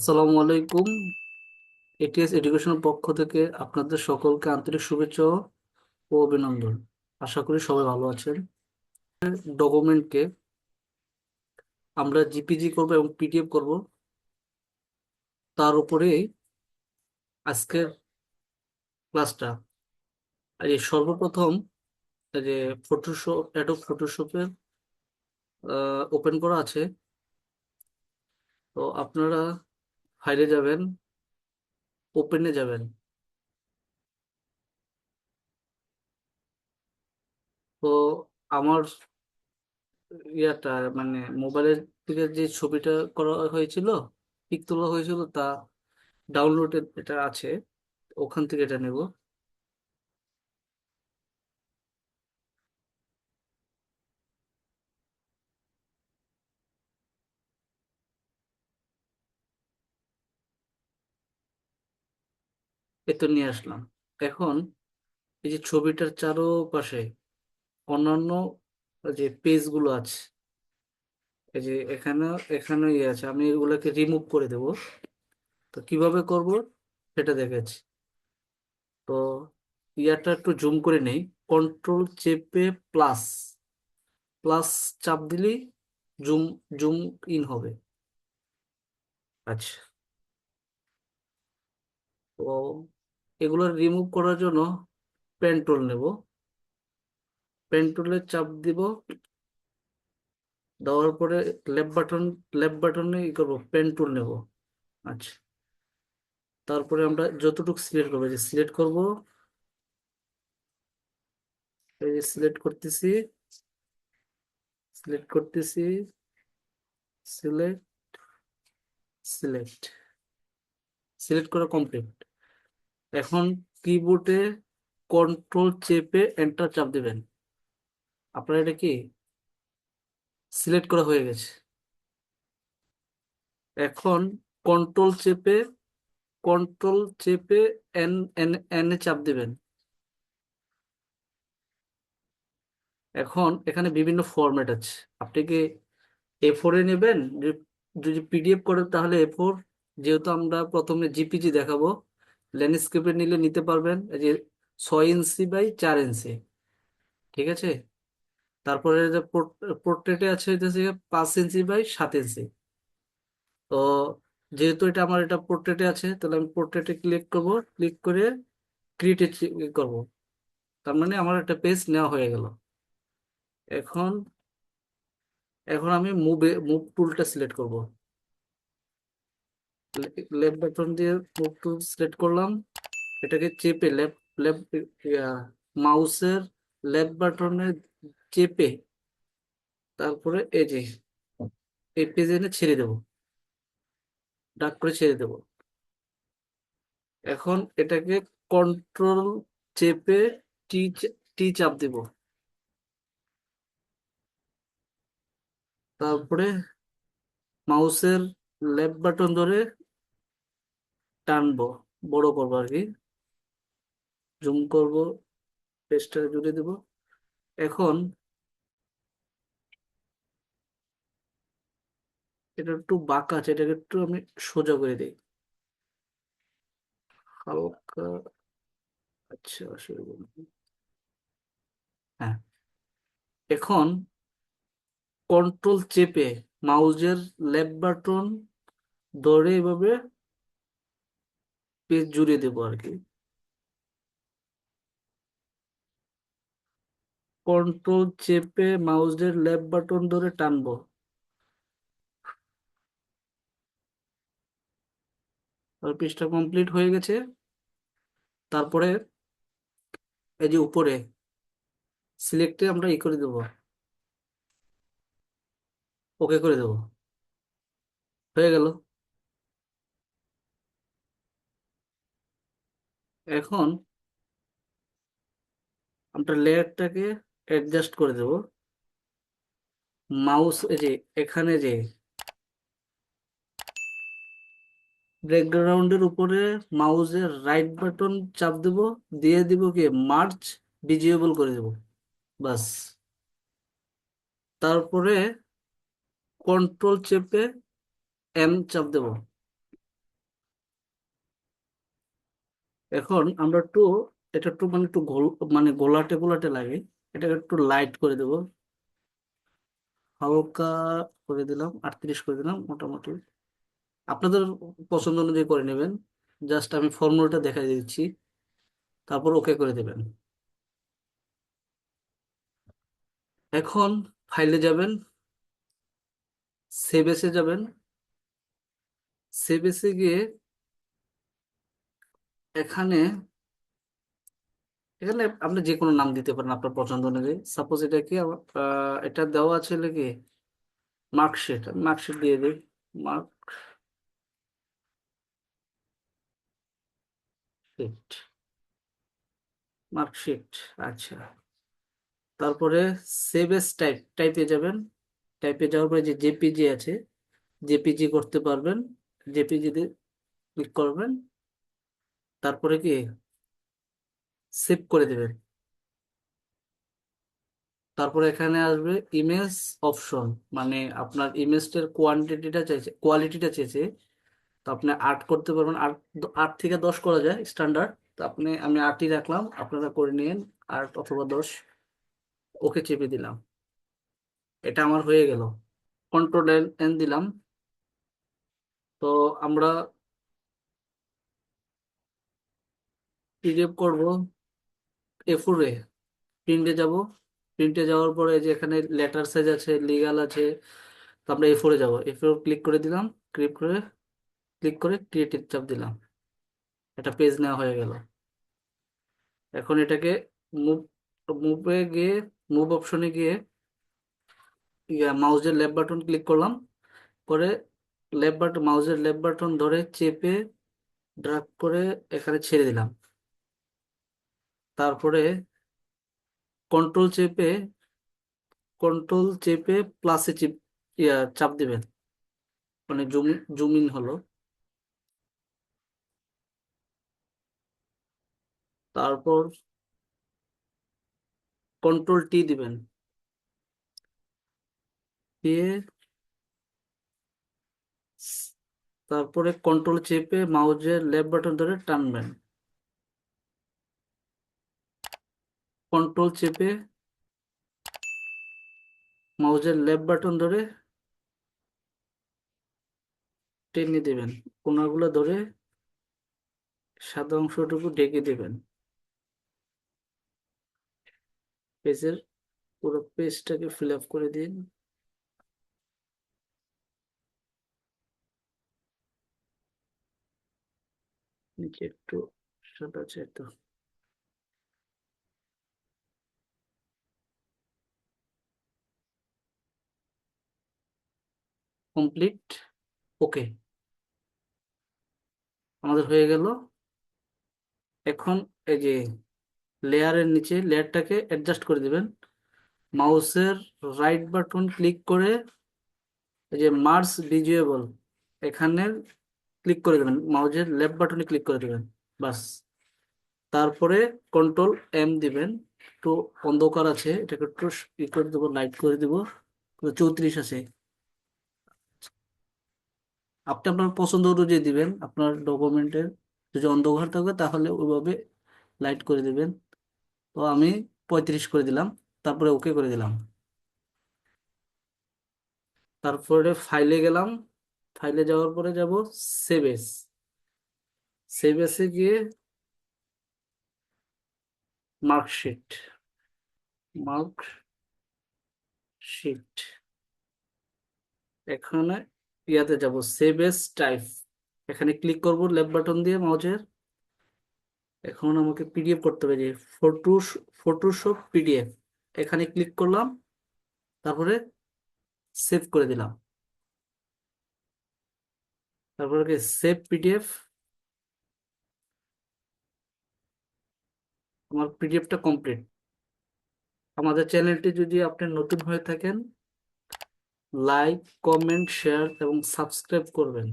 আসসালামু আলাইকুম এটিএস এডুকেশনের পক্ষ থেকে আপনাদের সকলকে আন্তরিক শুভেচ্ছা ও অভিনন্দন। আশা করি সবাই ভালো আছেন। ডকুমেন্টকে আমরা জিপিজি করব এবং পিডিএফ করব। তার উপরেই আজকের ক্লাসটা। এই সর্বপ্রথম যে ফটোশপ অ্যাডোব ফটোশপের ওপেন করা আছে। তো আপনারা ফাইলে যাবেন, ওপেনে যাবেন। তো আমার ইয়াটা মানে মোবাইলের থেকে যে ছবিটা করা হয়েছিল, পিক তোলা হয়েছিল, তা ডাউনলোডে এটা আছে, ওখান থেকে এটা নেব। এ নিয়ে আসলাম। এখন এই যে ছবিটার চারোপাশে অন্যান্য যে পেজগুলো আছে, এই যে এখানে এখানে ইয়ে আছে, আমি এগুলোকে রিমুভ করে দেব। তো কীভাবে করব সেটা দেখাচ্ছি। তো ইয়াটা একটু জুম করে নেই। কন্ট্রোল চেপে প্লাস প্লাস চাপ দিলেই জুম জুম ইন হবে। আচ্ছা। তো এগুলো রিমুভ করার জন্য পেন টুল নেব। পেন চাপ দিব। দেওয়ার পরে লেফট বাটন লেফট বাটনে ই করব পেন টুল নেব। আচ্ছা। তারপরে আমরা যতটুকু সিলেক্ট করব যে সিলেক্ট করব, এই যে সিলেক্ট করতেছি সিলেক্ট করতেছি সিলেক্ট সিলেক্ট সিলেক্ট করা কমপ্লিট এখন কিবোর্ডে কন্ট্রোল চেপে এন্টার চাপ দেবেন। আপনার এটা কি? সিলেক্ট করা হয়ে গেছে। এখন কন্ট্রোল চেপে কন্ট্রোল চেপে এন এন এন এ চাপ দেবেন। এখন এখানে বিভিন্ন ফরম্যাট আছে। আপনি কি এ ফোরে নেবেন? যদি- যদি পিডিএফ করেন তাহলে এ ফোর যেহেতু আমরা প্রথমে জিপিজি দেখাবো ল্যান্ডস্কেপে নিলে নিতে পারবেন এই যে ছয় ইঞ্চি বাই চার ইঞ্চি, ঠিক আছে? তারপরে যে পোর্ট্রেটে আছে পাঁচ ইঞ্চি বাই সাত ইঞ্চি। তো যেহেতু এটা আমার এটা পোর্ট্রেটে আছে, তাহলে আমি পোর্ট্রেটে ক্লিক করব ক্লিক করে ক্রিয়েটে করব। তার মানে আমার একটা পেজ নেওয়া হয়ে গেল। এখন এখন আমি মুভে মুভ টুলটা সিলেক্ট করব। লেফট বাটন দিয়ে মুভ টুল সিলেক্ট করলাম। এটাকে চেপে লেফট লেফট মাউসের লেফট বাটনে চেপে তারপরে এই যে, এই পেজে এনে ছেড়ে দেব। ডাক করে ছেড়ে দেব। এখন এটাকে কন্ট্রোল চেপে টি টি চাপ দেব। তারপরে মাউসের লেফট বাটন ধরে টানবো, বড় করব আর কি। জুম করব পেজটা জুড়ে দেব। এখন এটা একটু বাঁকা আছে, এটাকে একটু আমি সোজা করে দিই। হালকা আচ্ছা হ্যাঁ। এখন কন্ট্রোল চেপে মাউজের লেফট বাটন ধরে এভাবে পেজ জুড়ে দেবো আর কি। কন্ট্রোল চেপে মাউসের লেফট বাটন ধরে টানবো। পেজটা কমপ্লিট হয়ে গেছে। তারপরে এই যে উপরে সিলেক্টে আমরা ই করে দেবো। ওকে করে দেবো। হয়ে গেল। এখন আমরা লেয়ারটাকে অ্যাডজাস্ট করে দেব। মাউস যে, এখানে যে ব্যাকগ্রাউন্ডের উপরে মাউসের রাইট বাটন চাপ দেব, দিয়ে দিব কি মার্চ ডিজেবল করে দেব বাস তারপরে কন্ট্রোল চেপে এম চাপ দেব। এখন আমরা একটু, এটা একটু মানে একটু গোল মানে গোলাটে গোলাটে লাগে এটা একটু লাইট করে দেব। হালকা করে দিলাম, আটত্রিশ করে দিলাম মোটামুটি। আপনাদের পছন্দ অনুযায়ী করে নেবেন। জাস্ট আমি ফর্মুলাটা দেখাই দিচ্ছি। তারপর ওকে করে দেবেন। এখন ফাইলে যাবেন সেভ এসে যাবেন। সেভ এসে গিয়ে এখানে এখানে আপনি যে কোনো নাম দিতে পারেন আপনার পছন্দ অনুযায়ী। সাপোজ এটা কি এটা দেওয়া আছে কি? মার্কশিট মার্কশিট দিয়ে দিই। মার্কশিট মার্কশিট আচ্ছা। তারপরে সেভ এস টাইপ টাইপে যাবেন। টাইপে যাওয়ার পরে যে জেপিজি আছে জেপিজি করতে পারবেন। জেপিজিতে ক্লিক করবেন। তারপরে কি? সেভ করে দেবেন তারপরে এখানে আসবে ইমেজ অপশন মানে আপনার ইমেজটার কোয়ান্টিটিটা চাইছে কোয়ালিটিটা চেয়েছে তো আপনি আট করতে পারবেন। আট আট থেকে দশ করা যায় স্ট্যান্ডার্ড তো আপনি, আমি আটই রাখলাম, আপনারা করে নিন। আট অথবা দশ, ওকে চেপে দিলাম। এটা আমার হয়ে গেল। কন্ট্রোল এন দিলাম। তো আমরা পিডিএফ করব এ। ফোরে প্রিন্টে যাব। প্রিন্টে যাওয়ার পরে যে এখানে লেটার সাইজ আছে লিগাল আছে আমরা এ ফোরে যাব এ ফোর ক্লিক করে দিলাম ক্লিক করে ক্লিক করে ক্রিয়েটিভ চাপ দিলাম। এটা পেজ নেওয়া হয়ে গেল। এখন এটাকে মুভ মুভে গিয়ে মুভ অপশনে গিয়ে মাউসের লেফট বাটন ক্লিক করলাম। করে লেফট বাটন মাউসের লেফট বাটন ধরে চেপে ড্রাগ করে এখানে ছেড়ে দিলাম। তারপরে কন্ট্রোল চেপে কন্ট্রোল চেপে প্লাসে চিপ, ইয়া, চাপ দিবেন। মানে জুম জুম ইন হলো। তারপর কন্ট্রোল টি দিবেন। দিয়ে তারপরে কন্ট্রোল চেপে মাউজের লেফট বাটন ধরে টানবেন। কন্ট্রোল চেপে মাউজের লেফট বাটন ধরে টেনে দেবেন। কোনাগুলো ধরে সাদা অংশটুকু ঢেকে দেবেন। পেজের পুরো পেজটাকে ফিল আপ করে দিন। নিচে একটু সাদা আছে কমপ্লিট ওকে আমাদের হয়ে গেল। এখন এই যে লেয়ারের নিচে লেয়ারটাকে অ্যাডজাস্ট করে দিবেন। মাউসের রাইট বাটন ক্লিক করে এই যে মার্স ভিজুয়েবল এখানে ক্লিক করে দেবেন। মাউসের লেফট বাটনে ক্লিক করে দেবেন। বাস। তারপরে কন্ট্রোল এম দিবেন। একটু অন্ধকার আছে। এটাকে একটু ই করে দেবো লাইট করে দেবো। চৌত্রিশ আছে। আপনি আপনার পছন্দ অনুযায়ী দিবেন, আপনার ডকুমেন্টের যদি অন্ধকার থাকে তাহলে ওইভাবে লাইট করে দিবেন। তো আমি পঁয়ত্রিশ করে দিলাম, তারপরে ওকে করে দিলাম। তারপরে ফাইলে গেলাম ফাইলে যাওয়ার পরে যাব সেভ এস সেভ এসে গিয়ে মার্কশিট মার্কশিট এখানে ইয়াতে যাব সেভ এস টাইপ এখানে ক্লিক করব লেফট বাটন দিয়ে মাউজের এখন আমাকে পিডিএফ করতে হবে যে ফটো ফটোশপ পিডিএফ এখানে ক্লিক করলাম, তারপরে সেভ করে দিলাম। তারপরে কি সেভ পিডিএফ আমার পিডিএফটা কমপ্লিট আমাদের চ্যানেলটি যদি আপনি নতুন হয়ে থাকেন লাইক কমেন্ট শেয়ার এবং সাবস্ক্রাইব করবেন।